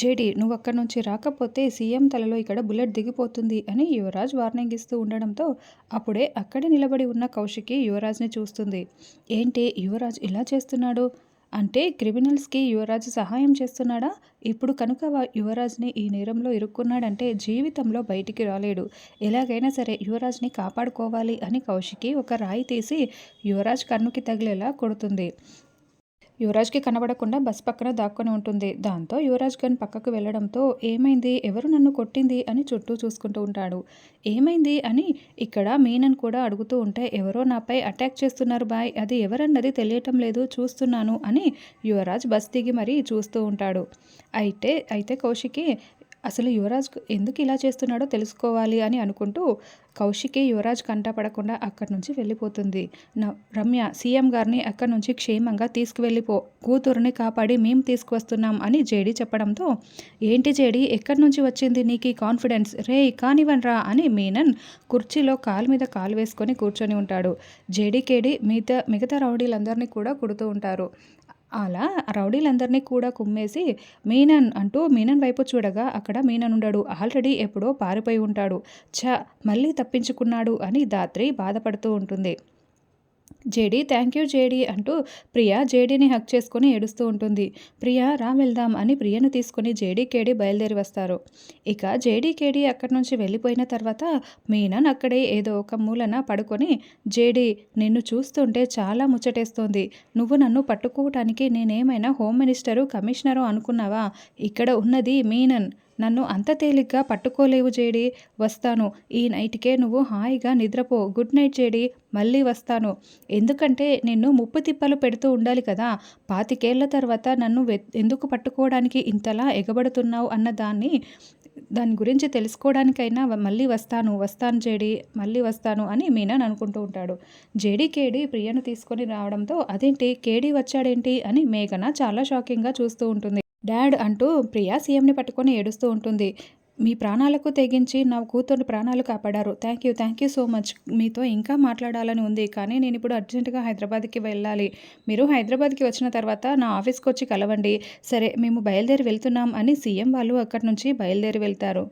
JD నువ్వు అక్కడి నుంచి రాకపోతే సీఎం తలలో ఇక్కడ బుల్లెట్ దిగిపోతుంది అని యువరాజ్ వార్నింగ్ ఇస్తూ ఉండడంతో అప్పుడే అక్కడే నిలబడి ఉన్న కౌశికి యువరాజ్ని చూస్తుంది. ఏంటి యువరాజ్ ఇలా చేస్తున్నాడు? అంటే క్రిమినల్స్కి యువరాజ్ సహాయం చేస్తున్నాడా? ఇప్పుడు కనుక యువరాజ్ని ఈ నేరంలో ఇరుక్కున్నాడంటే జీవితంలో బయటికి రాలేడు. ఎలాగైనా సరే యువరాజ్ని కాపాడుకోవాలి అని కౌశికి ఒక రాయి తీసి యువరాజ్ కన్నుకి తగిలేలా కొడుతుంది. యువరాజ్కి కనబడకుండా బస్ పక్కన దాక్కొని ఉంటుంది. దాంతో యువరాజ్ గన్ పక్కకు వెళ్ళడంతో ఏమైంది? ఎవరు నన్ను కొట్టింది? అని చుట్టూ చూసుకుంటూ ఉంటాడు. ఏమైంది? అని ఇక్కడ మీనన్ కూడా అడుగుతూ ఉంటే ఎవరో నాపై అటాక్ చేస్తున్నారు బాయ్. అది ఎవరన్నది తెలియటం లేదు. చూస్తున్నాను అని యువరాజ్ బస్ దిగి మరీ చూస్తూ ఉంటాడు. అయితే అయితే కౌశికి అసలు యువరాజ్ ఎందుకు ఇలా చేస్తున్నాడో తెలుసుకోవాలి అని అనుకుంటూ కౌశికి యువరాజ్ కంట పడకుండా అక్కడి నుంచి వెళ్ళిపోతుంది. న రమ్య సీఎం గారిని అక్కడి నుంచి క్షేమంగా తీసుకువెళ్ళిపో. కూతురుని కాపాడి మేము తీసుకువస్తున్నాం అని జేడి చెప్పడంతో ఏంటి జేడి ఎక్కడి నుంచి వచ్చింది నీకు ఈ కాన్ఫిడెన్స్? రే కానివ్వనరా అని మీనన్ కుర్చీలో కాలు మీద కాలు వేసుకొని కూర్చొని ఉంటాడు. జేడీకేడి మిగతా మిగతా రౌడీలందరినీ కూడా కుడుతూ ఉంటారు. అలా రౌడీలందరినీ కూడా కుమ్మేసి మీనన్ అంటూ మీనన్ వైపు చూడగా అక్కడ మీనన్ ఉండడు. ఆల్రెడీ ఎప్పుడో పారిపోయి ఉంటాడు. ఛ మళ్ళీ తప్పించుకున్నాడు అని దాత్రి బాధపడుతూ ఉంటుంది. జేడీ థ్యాంక్ యూ జేడీ అంటూ ప్రియా జేడీని హక్ చేసుకొని ఏడుస్తూ ఉంటుంది. ప్రియా రా వెళ్దాం అని ప్రియను తీసుకుని జేడీ కేడి బయలుదేరి వస్తారు. ఇక జేడీ కేడి అక్కడి నుంచి వెళ్ళిపోయిన తర్వాత మీనన్ అక్కడే ఏదో ఒక మూలన పడుకొని జేడీ నిన్ను చూస్తుంటే చాలా ముచ్చటేస్తోంది. నువ్వు నన్ను పట్టుకోవటానికి నేనేమైనా హోమ్ మినిస్టరు కమిషనరు అనుకున్నావా? ఇక్కడ ఉన్నది మీనన్. నన్ను అంత తేలిగ్గా పట్టుకోలేవు జేడి వస్తాను. ఈ నైట్కే నువ్వు హాయిగా నిద్రపో. గుడ్ నైట్ జేడి మళ్ళీ వస్తాను. ఎందుకంటే నిన్ను ముప్పు తిప్పలు పెడుతూ ఉండాలి కదా. పాతికేళ్ళ తర్వాత నన్ను వె ఎందుకు పట్టుకోవడానికి ఇంతలా ఎగబడుతున్నావు అన్న దాన్ని దాని గురించి తెలుసుకోవడానికైనా మళ్ళీ వస్తాను వస్తాను జేడి మళ్ళీ వస్తాను అని మీనాన్ అనుకుంటూ ఉంటాడు. జేడి కేడి ప్రియను తీసుకొని రావడంతో అదేంటి? కేడి వచ్చాడేంటి? అని మేఘన చాలా షాకింగ్గా చూస్తూ ఉంటుంది. డాడ్ అంటూ ప్రియా సీఎంని పట్టుకొని ఏడుస్తూ ఉంటుంది. మీ ప్రాణాలకు తెగించి నా కూతురు ప్రాణాలు కాపాడారు. Thank you thank you so much. మీతో ఇంకా మాట్లాడాలని ఉంది కానీ నేను ఇప్పుడు అర్జెంటుగా హైదరాబాద్కి వెళ్ళాలి. మీరు హైదరాబాద్కి వచ్చిన తర్వాత నా ఆఫీస్కి వచ్చి కలవండి. సరే మేము బయలుదేరి వెళ్తున్నాం అని సీఎం వాళ్ళు అక్కడి నుంచి బయలుదేరి వెళ్తారు.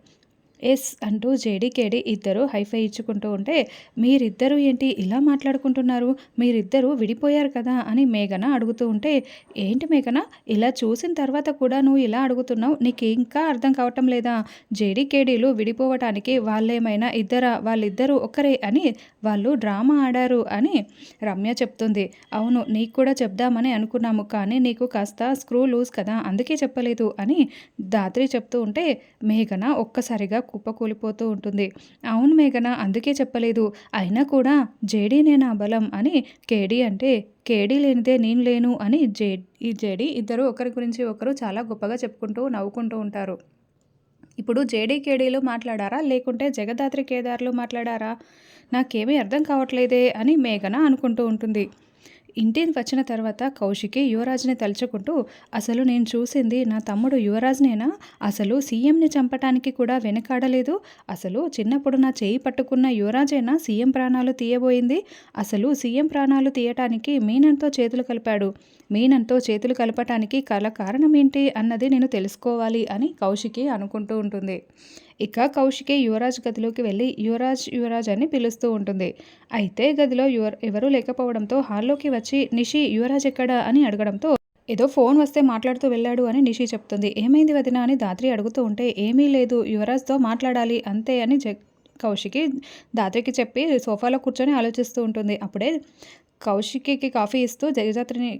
ఎస్ అంటూ జేడీకేడి ఇద్దరు హైఫై ఇచ్చుకుంటూ ఉంటే మీరిద్దరూ ఏంటి ఇలా మాట్లాడుకుంటున్నారు? మీరిద్దరూ విడిపోయారు కదా? అని మేఘన అడుగుతూ ఉంటే ఏంటి మేఘన? ఇలా చూసిన తర్వాత కూడా నువ్వు ఇలా అడుగుతున్నావు? నీకు ఇంకా అర్థం కావటం లేదా? జేడీకేడీలు విడిపోవటానికి వాళ్ళేమైనా ఇద్దరా? వాళ్ళిద్దరూ ఒకరే అని వాళ్ళు డ్రామా ఆడారు అని రమ్య చెప్తుంది. అవును నీకు కూడా చెప్దామని అనుకున్నాము కానీ నీకు కాస్త స్క్రూ లూజ్ కదా అందుకే చెప్పలేదు అని దాత్రి చెప్తూ ఉంటే మేఘన ఒక్కసారిగా కుప్పకూలిపోతూ ఉంటుంది. అవును మేఘన అందుకే చెప్పలేదు. అయినా కూడా జేడీనే నా బలం అని కేడీ అంటే కేడీ లేనిదే నేను లేను అని జే ఈ జేడీ ఇద్దరు ఒకరి గురించి ఒకరు చాలా గొప్పగా చెప్పుకుంటూ నవ్వుకుంటూ ఉంటారు. ఇప్పుడు జేడీ కేడీలు మాట్లాడారా? లేకుంటే జగదాత్రి కేదార్లు మాట్లాడారా? నాకేమీ అర్థం కావట్లేదే అని మేఘన అనుకుంటూ ఉంటుంది. ఇంటికి వచ్చిన తర్వాత కౌశికి యువరాజ్ని తలుచుకుంటూ అసలు నేను చూసింది నా తమ్ముడు యువరాజ్నేనా? అసలు సీఎంని చంపటానికి కూడా వెనకాడలేదు? అసలు చిన్నప్పుడు నా చేయి పట్టుకున్న యువరాజేనా సీఎం ప్రాణాలు తీయబోయింది? అసలు సీఎం ప్రాణాలు తీయటానికి మీనంతో చేతులు కలిపాడు. మీనంతో చేతులు కలపటానికి కల కారణం ఏంటి అన్నది నేను తెలుసుకోవాలి అని కౌశికి అనుకుంటూ ఉంటుంది. ఇక కౌశికి యువరాజ్ గదిలోకి వెళ్ళి యువరాజ్ యువరాజ్ అని పిలుస్తూ ఉంటుంది. అయితే గదిలో యువ ఎవరూ లేకపోవడంతో హాల్లోకి వచ్చి నిషి యువరాజ్ ఎక్కడా అని అడగడంతో ఏదో ఫోన్ వస్తే మాట్లాడుతూ వెళ్ళాడు అని నిషి చెప్తుంది. ఏమైంది వదిన అని దాత్రి అడుగుతూ ఉంటే ఏమీ లేదు యువరాజ్తో మాట్లాడాలి అంతే అని జ కౌశికి దాత్రికి చెప్పి సోఫాలో కూర్చొని ఆలోచిస్తూ ఉంటుంది. అప్పుడే కౌశికి కాఫీ ఇస్తూ జగదాత్రిని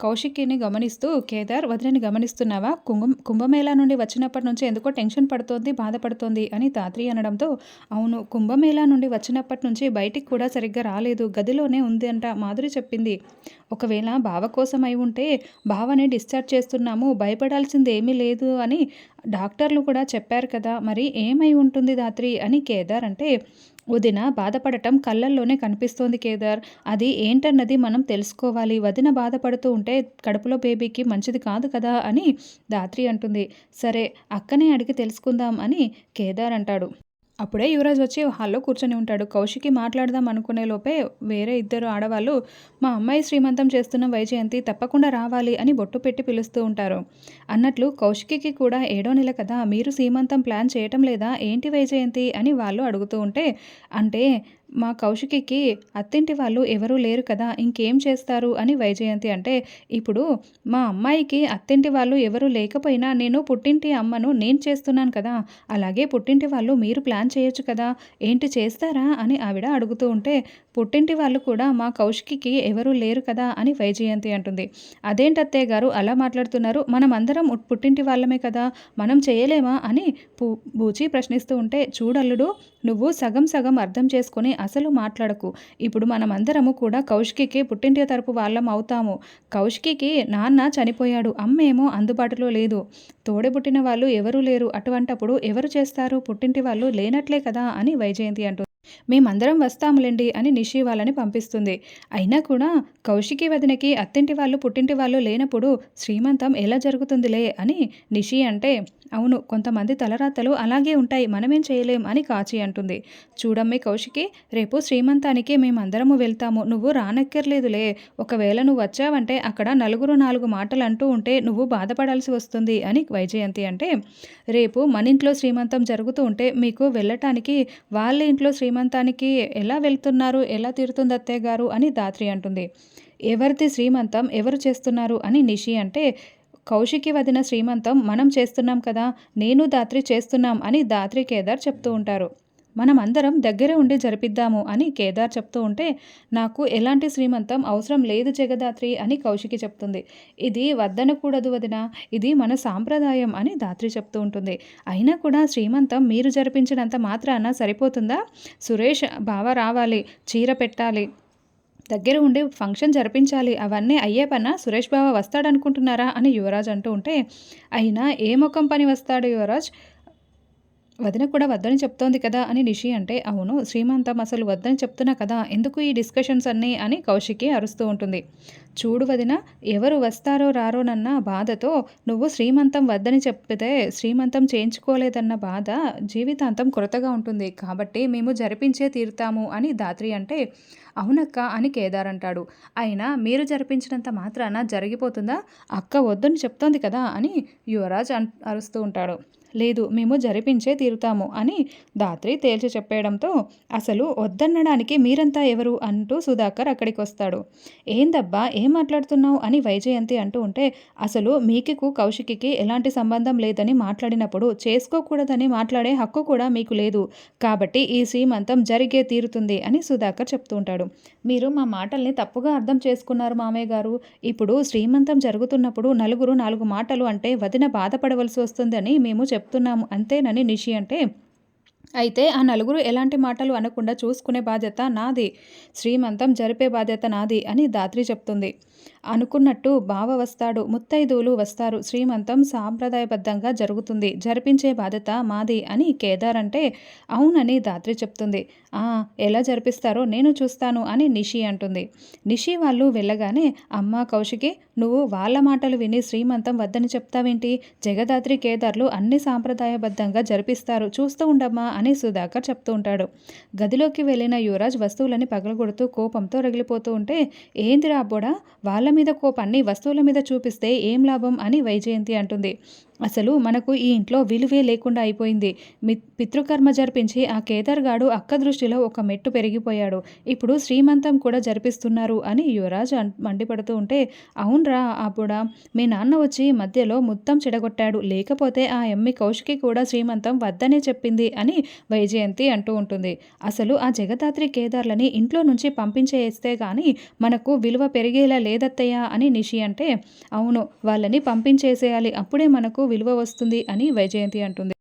కౌశికిని గమనిస్తూ కేదార్ వదిలిని గమనిస్తున్నావా? కుంభం కుంభమేళా నుండి వచ్చినప్పటి నుంచి ఎందుకో టెన్షన్ పడుతోంది బాధపడుతోంది అని తాత్రి అనడంతో అవును కుంభమేళా నుండి వచ్చినప్పటి నుంచి బయటికి కూడా సరిగ్గా రాలేదు గదిలోనే ఉంది అంట మాధురి చెప్పింది. ఒకవేళ బావ కోసం అయి ఉంటే బావని డిశ్చార్జ్ చేస్తున్నాము భయపడాల్సింది ఏమీ లేదు అని డాక్టర్లు కూడా చెప్పారు కదా మరి ఏమై ఉంటుంది దాత్రి అని కేదార్ అంటే వదిన బాధపడటం కళ్ళల్లోనే కనిపిస్తోంది కేదార్. అది ఏంటన్నది మనం తెలుసుకోవాలి. వదిన బాధపడుతూ ఉంటే కడుపులో బేబీకి మంచిది కాదు కదా అని దాత్రి అంటుంది. సరే అక్కనే అడిగి తెలుసుకుందాం అని కేదార్ అంటాడు. అప్పుడే యువరాజ్ వచ్చి హాల్లో కూర్చొని ఉంటాడు. కౌశికి మాట్లాడదాం అనుకునే లోపే వేరే ఇద్దరు ఆడవాళ్ళు మా అమ్మాయి శ్రీమంతం చేస్తున్న వైజయంతి తప్పకుండా రావాలి అని బొట్టు పెట్టి పిలుస్తూ ఉంటారు. అన్నట్లు కౌశికి కూడా ఏడో నెల కదా మీరు సీమంతం ప్లాన్ చేయటం లేదా? ఏంటి వైజయంతి? అని వాళ్ళు అడుగుతూ ఉంటే అంటే మా కౌశికికి అత్తింటి వాళ్ళు ఎవరూ లేరు కదా ఇంకేం చేస్తారు? అని వైజయంతి అంటే ఇప్పుడు మా అమ్మాయికి అత్తింటి వాళ్ళు ఎవరు లేకపోయినా నేను పుట్టింటి అమ్మను నేను చేస్తున్నాను కదా అలాగే పుట్టింటి వాళ్ళు మీరు ప్లాన్ చేయొచ్చు కదా ఏంటి చేస్తారా? అని ఆవిడ అడుగుతూ ఉంటే పుట్టింటి వాళ్ళు కూడా మా కౌశికికి ఎవరూ లేరు కదా అని వైజయంతి అంటుంది. అదేంటత్తయ్య గారు అలా మాట్లాడుతున్నారు? మనం అందరం పుట్టింటి వాళ్ళమే కదా మనం చేయలేమా? అని పూ బూచి ప్రశ్నిస్తూ ఉంటే చూడల్లుడు నువ్వు సగం సగం అర్థం చేసుకుని అసలు మాట్లాడకు. ఇప్పుడు మనమందరము కూడా కౌశికి పుట్టింటి తరపు వాళ్ళం అవుతాము. కౌశికికి నాన్న చనిపోయాడు. అమ్మేమో అందుబాటులో లేదు. తోడబుట్టిన వాళ్ళు ఎవరూ లేరు. అటువంటప్పుడు ఎవరు చేస్తారు? పుట్టింటి వాళ్ళు లేనట్లే కదా అని వైజయంతి అంటుంది. మేమందరం వస్తాములేండి అని నిషి వాళ్ళని పంపిస్తుంది. అయినా కూడా కౌశికి వదినకి అత్తింటి వాళ్ళు పుట్టింటి వాళ్ళు లేనప్పుడు శ్రీమంతం ఎలా జరుగుతుందిలే అని నిషి అంటే అవును కొంతమంది తలరాతలు అలాగే ఉంటాయి మనమేం చేయలేం అని కాచి అంటుంది. చూడమ్మి కౌశికి రేపు శ్రీమంతానికి మేమందరము వెళ్తాము నువ్వు రానక్కర్లేదులే. ఒకవేళ నువ్వు వచ్చావంటే అక్కడ నలుగురు నాలుగు మాటలు అంటూ ఉంటే నువ్వు బాధపడాల్సి వస్తుంది అని వైజయంతి అంటే రేపు మన ఇంట్లో శ్రీమంతం జరుగుతూ ఉంటే మీకు వెళ్ళటానికి వాళ్ళ ఇంట్లో శ్రీమంతానికి ఎలా వెళ్తున్నారు ఎలా తీరుతుంది అత్తయ్య గారు అని దాత్రి అంటుంది. ఎవరిది శ్రీమంతం ఎవరు చేస్తున్నారు అని నిషి అంటే కౌశికి వదిన శ్రీమంతం మనం చేస్తున్నాం కదా నేను దాత్రి చేస్తున్నాం అని దాత్రి కేదార్ చెప్తూ ఉంటారు. మనం అందరం దగ్గరే ఉండి జరిపిద్దాము అని కేదార్ చెప్తూ ఉంటే నాకు ఎలాంటి శ్రీమంతం అవసరం లేదు జగదాత్రి అని కౌశికి చెప్తుంది. ఇది వద్దనకూడదు వదిన ఇది మన సాంప్రదాయం అని దాత్రి చెప్తూ ఉంటుంది. అయినా కూడా శ్రీమంతం మీరు జరిపించినంత మాత్రాన సరిపోతుందా? సురేష్ బావ రావాలి చీర పెట్టాలి దగ్గర ఉండి ఫంక్షన్ జరిపించాలి. అవన్నీ అయ్యే పన సురేష్ బావ వస్తాడనుకుంటున్నారా అని యువరాజ్ అంటూ ఉంటే అయినా ఏ ముఖం పని వస్తాడు యువరాజ్? వదిన కూడా వద్దని చెప్తోంది కదా అని నిషి అంటే అవును శ్రీమంతం అసలు వద్దని చెప్తున్నా కదా ఎందుకు ఈ డిస్కషన్స్ అన్నీ అని కౌశికి అరుస్తూ ఉంటుంది. చూడు వదిన ఎవరు వస్తారో రారోనన్న బాధతో నువ్వు శ్రీమంతం వద్దని చెప్తే శ్రీమంతం చేయించుకోలేదన్న బాధ జీవితాంతం కొరతగా ఉంటుంది. కాబట్టి మేము జరిపించే తీరుతాము అని దాత్రి అంటే అవునక్క అని కేదార్ అంటాడు. అయినా మీరు జరిపించినంత మాత్రాన జరిగిపోతుందా? అక్క వద్దని చెప్తోంది కదా అని యువరాజ్ అన్ అరుస్తూ ఉంటాడు. లేదు మేము జరిపించే తీరుతాము అని దాత్రి తేల్చి చెప్పేయడంతో అసలు వద్దనడానికి మీరంతా ఎవరు? అంటూ సుధాకర్ అక్కడికి వస్తాడు ఏందబ్బా ఏం మాట్లాడుతున్నావు? అని వైజయంతి అంటూ ఉంటే అసలు మీకికు కౌశికికి ఎలాంటి సంబంధం లేదని మాట్లాడినప్పుడు చేసుకోకూడదని మాట్లాడే హక్కు కూడా మీకు లేదు. కాబట్టి ఈ శ్రీమంతం జరిగే తీరుతుంది అని సుధాకర్ చెప్తూ ఉంటాడు. మీరు మా మాటల్ని తప్పుగా అర్థం చేసుకున్నారు మామయ్య గారు. ఇప్పుడు శ్రీమంతం జరుగుతున్నప్పుడు నలుగురు నాలుగు మాటలు అంటే వదిన బాధపడవలసి వస్తుందని మేము చెప్తున్నాము అంతేనని నిషి అంటే అయితే ఆ నలుగురు ఎలాంటి మాటలు అనకుండా చూసుకునే బాధ్యత నాది. శ్రీమంతం జరిపే బాధ్యత నాది అని దాత్రి చెప్తుంది. అనుకున్నట్టు బావ వస్తాడు ముత్తైదువులు వస్తారు. శ్రీమంతం సాంప్రదాయబద్ధంగా జరుగుతుంది. జరిపించే బాధ్యత మాది అని కేదార్ అంటే అవునని దాత్రి చెప్తుంది. ఆ ఎలా జరిపిస్తారో నేను చూస్తాను అని నిషి అంటుంది. నిషి వాళ్ళు వెళ్ళగానే అమ్మ కౌశికి నువ్వు వాళ్ళ మాటలు విని శ్రీమంతం వద్దని చెప్తావేంటి? జగదాత్రి కేదార్లు అన్ని సాంప్రదాయబద్ధంగా జరిపిస్తారు. చూస్తూ ఉండమ్మా అని సుధాకర్ చెప్తూ ఉంటాడు. గదిలోకి వెళ్ళిన యువరాజ్ వస్తువులని పగలగొడుతూ కోపంతో రగిలిపోతూ ఉంటే ఏంది రాబోడా వాళ్ళ మీద కోపాన్ని వస్తువుల మీద చూపిస్తే ఏం లాభం అని వైజయంతి అంటుంది. అసలు మనకు ఈ ఇంట్లో విలువే లేకుండా అయిపోయింది. మి పితృకర్మ జరిపించి ఆ కేదార్గాడు అక్క దృష్టిలో ఒక మెట్టు పెరిగిపోయాడు. ఇప్పుడు శ్రీమంతం కూడా జరిపిస్తున్నారు అని యువరాజ్ మండిపడుతూ ఉంటే అవునరా అప్పుడా మీ నాన్న వచ్చి మధ్యలో మొత్తం చెడగొట్టాడు. లేకపోతే ఆ ఎమ్మి కౌశికి కూడా శ్రీమంతం వద్దనే చెప్పింది అని వైజయంతి అంటూ ఉంటుంది. అసలు ఆ జగదాత్రి కేదార్లని ఇంట్లో నుంచి పంపించేస్తే కానీ మనకు విలువ పెరిగేలా లేదత్తయ్యా అని నిషి అంటే అవును వాళ్ళని పంపించేసేయాలి. అప్పుడే మనకు విలువ వస్తుంది అని వైజయంతి అంటుంది.